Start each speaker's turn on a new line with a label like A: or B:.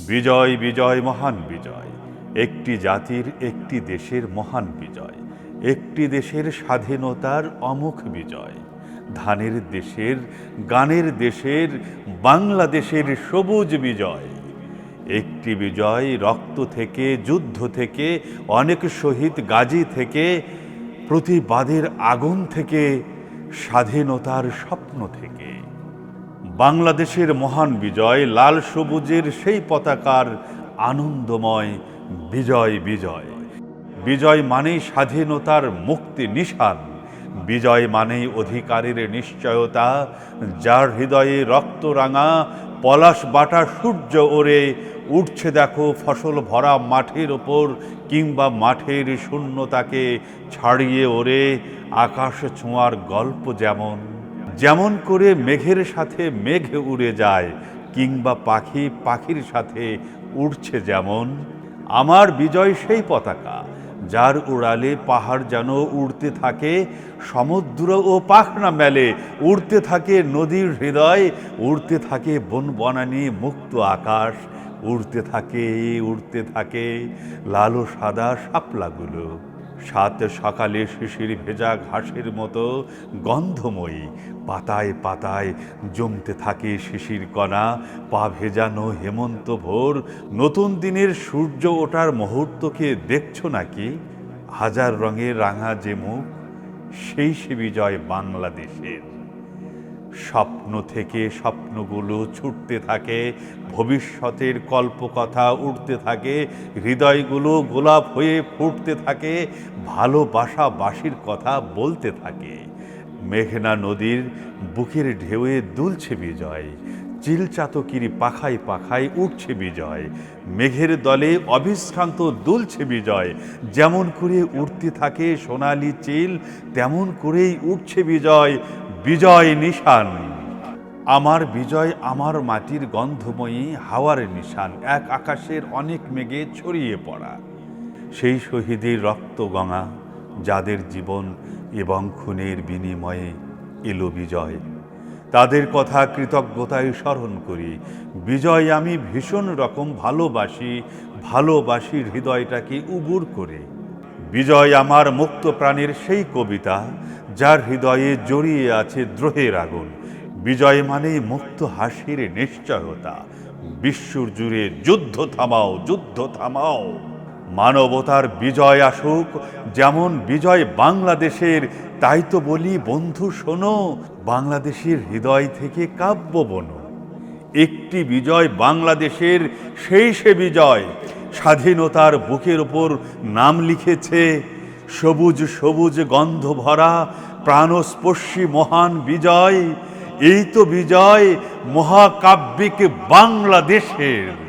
A: বিজয় বিজয়, মহান বিজয়। একটি জাতির, একটি দেশের মহান বিজয়। একটি দেশের স্বাধীনতার অমুখ বিজয়। ধানের দেশের, গানের দেশের, বাংলাদেশের সবুজ বিজয়। একটি বিজয় রক্ত থেকে, যুদ্ধ থেকে, অনেক শহীদ গাজী থেকে, প্রতিবাদের আগুন থেকে, স্বাধীনতার স্বপ্ন থেকে। বাংলাদেশের মহান বিজয়, লাল সবুজের সেই পতাকার আনন্দময় বিজয় বিজয়। বিজয় মানেই স্বাধীনতার মুক্তি নিশান। বিজয় মানেই অধিকারের নিশ্চয়তা। যার হৃদয়ে রক্তরাঙা পলাশ বাটা সূর্য ওরে, উঠছে দেখো ফসল ভরা মাঠের ওপর কিংবা মাঠের শূন্যতাকে ছাড়িয়ে ওরে, আকাশ ছোঁয়ার গল্প যেমন যেমন করে মেঘের সাথে মেঘ উড়ে যায় কিংবা পাখি পাখির সাথে উড়ছে যেমন, আমার বিজয় সেই পতাকা, যার উড়ালে পাহাড় যেন উড়তে থাকে, সমুদ্র ও পাখনা মেলে, উড়তে থাকে নদীর হৃদয়, উড়তে থাকে বন বনানি মুক্ত আকাশ, উড়তে থাকে উড়তে থাকে লালো সাদা শাপলাগুলো। সাত সকালে শিশির ভেজা ঘাসের মতো গন্ধময়ী, পাতায় পাতায় জমতে থাকে শিশির কণা, পা ভেজানো হেমন্ত ভোর। নতুন দিনের সূর্য ওঠার মুহূর্তকে দেখছ নাকি? হাজার রঙের রাঙা যে মুখ, সেই সে বিজয় বাংলাদেশের। স্বপ্ন থেকে স্বপ্নগুলো ছুটতে থাকে, ভবিষ্যতের কল্পকথা উঠতে থাকে, হৃদয়গুলো গোলাপ হয়ে ফুটতে থাকে, ভালোবাসা বাসির কথা বলতে থাকে। মেঘনা নদীর বুকের ঢেউয়ে দুলছে বিজয়, চিলচাতকিরি পাখায় পাখায় উঠছে বিজয়, মেঘের দলে অবিশ্রান্ত দুলছে বিজয়, যেমন করে উঠতে থাকে সোনালি চিল, তেমন করেই উঠছে বিজয় বিজয় নিশান। আমার বিজয় আমার মাটির গন্ধময়ী হাওয়ার নিশান। এক আকাশের অনেক মেঘে ছড়িয়ে পড়া। সেই শহীদের রক্ত গঙা, যাদের জীবন এবং খুনের বিনিময়ে এলো বিজয়। তাদের কথা কৃতজ্ঞতায় স্মরণ করি। বিজয়, আমি ভীষণ রকম ভালোবাসি। ভালোবাসি হৃদয়টাকে উবুর করে। বিজয় আমার মুক্ত প্রাণের সেই কবিতা, যার হৃদয়ে জড়িয়ে আছে দ্রোহের আগুন। বিজয় মানেই মুক্ত হাসির নিশ্চয়তা। বিশ্বর জুড়ে যুদ্ধ থামাও যুদ্ধ থামাও। মানবতার বিজয় আসুক, যেমন বিজয় বাংলাদেশের, তাই তো বলি বন্ধু শোনো, বাংলাদেশের হৃদয় থেকে কাব্য বনো। একটি বিজয় বাংলাদেশের, সেই সে বিজয় স্বাধীনতার বুকের ওপর নাম লিখেছে, সবুজ সবুজ গন্ধ ভরা, প্রাণস্পর্শী মহান বিজয়, এই তো বিজয় মহাকাব্যিক বাংলাদেশের।